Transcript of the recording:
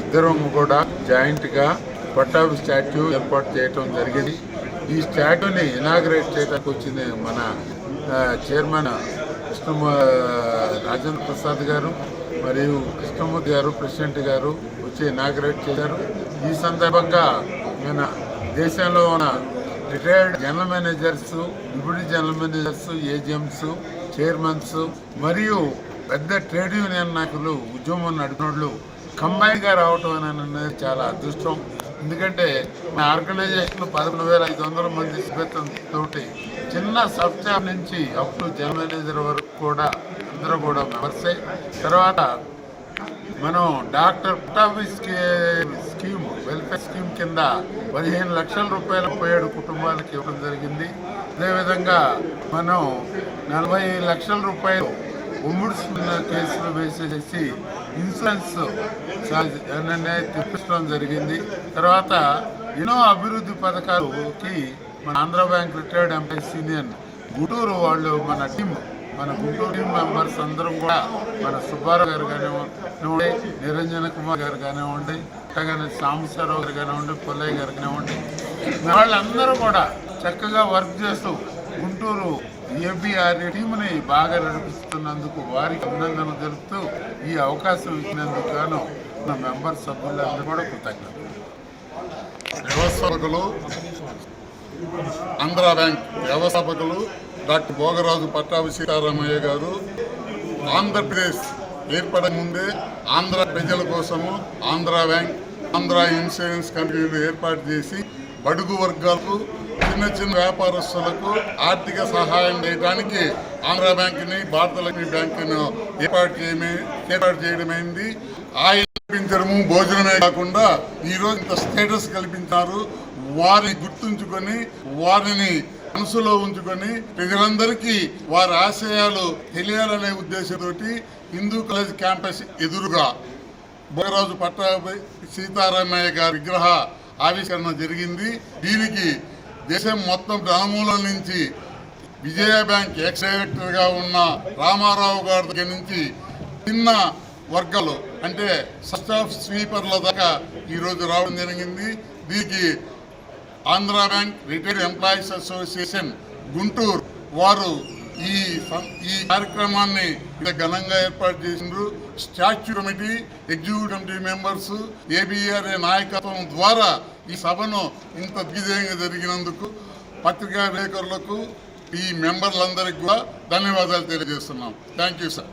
ఇద్దరం కూడా జాయింట్గా పట్టాభి స్టాచ్యూ ఏర్పాటు చేయడం జరిగింది. ఈ స్టాచ్యూని ఇనాగ్రేట్ చేయడానికి వచ్చింది మన చైర్మన్ కృష్ణ రాజేంద్ర ప్రసాద్ గారు మరియు కృష్ణమూర్తి గారు ప్రెసిడెంట్ గారు వచ్చి ఇనాగ్రేట్ చేశారు. ఈ సందర్భంగా మన దేశంలో ఉన్న retired general managers deputy general managers AGMs chairmans మరియు పెద్ద ట్రేడ్ యూనియన్ నాయకులు ఉద్యమం నడిపినోళ్ళు కంబైన్గా రావటం అనేది చాలా అదృష్టం. ఎందుకంటే మా ఆర్గనైజేషన్ పదకొండు వేల ఐదు వందల మంది తోటి చిన్న సబ్జాబ్ నుంచి అప్ టు జనరల్ మేనేజర్ వరకు కూడా అందరూ కూడా మెంబర్సే. తర్వాత మనం doctor Pattabhi scheme welfare scheme కింద పదిహేను లక్షల రూపాయలు పోయేడు కుటుంబాలకు ఇవ్వడం జరిగింది. అదేవిధంగా మనం నలభై లక్షల రూపాయలు ఉమ్మడి కేసులు వేసేసి ఇన్సూరెన్స్ ఏంటంటే తెప్పించడం జరిగింది. తర్వాత ఎన్నో అభివృద్ధి పథకాలకి మన Andhra bank retired employees union Guntur వాళ్ళు మన టీం మన గుంటూరు టీం మెంబర్స్ అందరం కూడా మన సుబ్బారావు గారు కానివ్వండి నిరంజన కుమార్ గారు కానివ్వండి అట్లాగనే సాంబశివరావు గారు కానివ్వండి పుల్లయ్య గారు కానివ్వండి వాళ్ళందరూ కూడా చక్కగా వర్క్ చేస్తూ గుంటూరు ఏపీఆర్ టీంని బాగా నడిపిస్తున్నందుకు వారికి అభినందనలు తెలుపుతూ ఈ అవకాశం ఇచ్చినందుకు గాను నా మెంబర్ సభ్యులందరూ కూడా కృతజ్ఞత వ్యవస్థాపకులు ఆంధ్ర బ్యాంక్ వ్యవస్థాపకులు డాక్టర్ భోగరాజు పట్టాభి సీతారామయ్య గారు ఆంధ్రప్రదేశ్ ఏర్పడక ముందే ఆంధ్ర ప్రజల కోసము ఆంధ్ర బ్యాంక్ ఆంధ్ర ఇన్సూరెన్స్ కంపెనీలు ఏర్పాటు చేసి బడుగు వర్గాలకు చిన్న చిన్న వ్యాపారస్తులకు ఆర్థిక సహాయం చేయడానికి ఆంధ్ర బ్యాంకుని భారతలక్ష్మి బ్యాంకును ఏర్పాటు చేయమే ఏర్పాటు చేయడమైంది. ఆయన కల్పించడము భోజనమే కాకుండా ఈ రోజు ఇంత స్టేటస్ కల్పించారు. వారిని గుర్తుంచుకొని వారిని మనసులో ఉంచుకొని ప్రజలందరికీ వారి ఆశయాలు తెలియాలనే ఉద్దేశంతో హిందూ కాలేజ్ క్యాంపస్ ఎదురుగా భోగరాజు పట్టాభి సీతారామయ్య గారి విగ్రహ ఆవిష్కరణ జరిగింది. దీనికి దేశం మొత్తం నలుమూలల నుంచి విజయ బ్యాంక్ ఎక్స్ డైరెక్టర్గా ఉన్న రామారావు గారి దగ్గర నుంచి చిన్న వర్గాలు అంటే సస్ట్ ఆఫ్ స్వీపర్ల దాకా ఈరోజు రావడం జరిగింది. దీనికి Andhra bank retired employees association Guntur వారు ఈ ఈ కార్యక్రమాన్ని ఘనంగా ఏర్పాటు చేసిండ్రు statue committee executive committee members ABRA నాయకత్వం ద్వారా ఈ సభను ఇంత దిగ్విజయంగా జరిగినందుకు పత్రికా విలేకరులకు ఈ మెంబర్లందరికీ కూడా ధన్యవాదాలు తెలియజేస్తున్నాం. Thank you sir.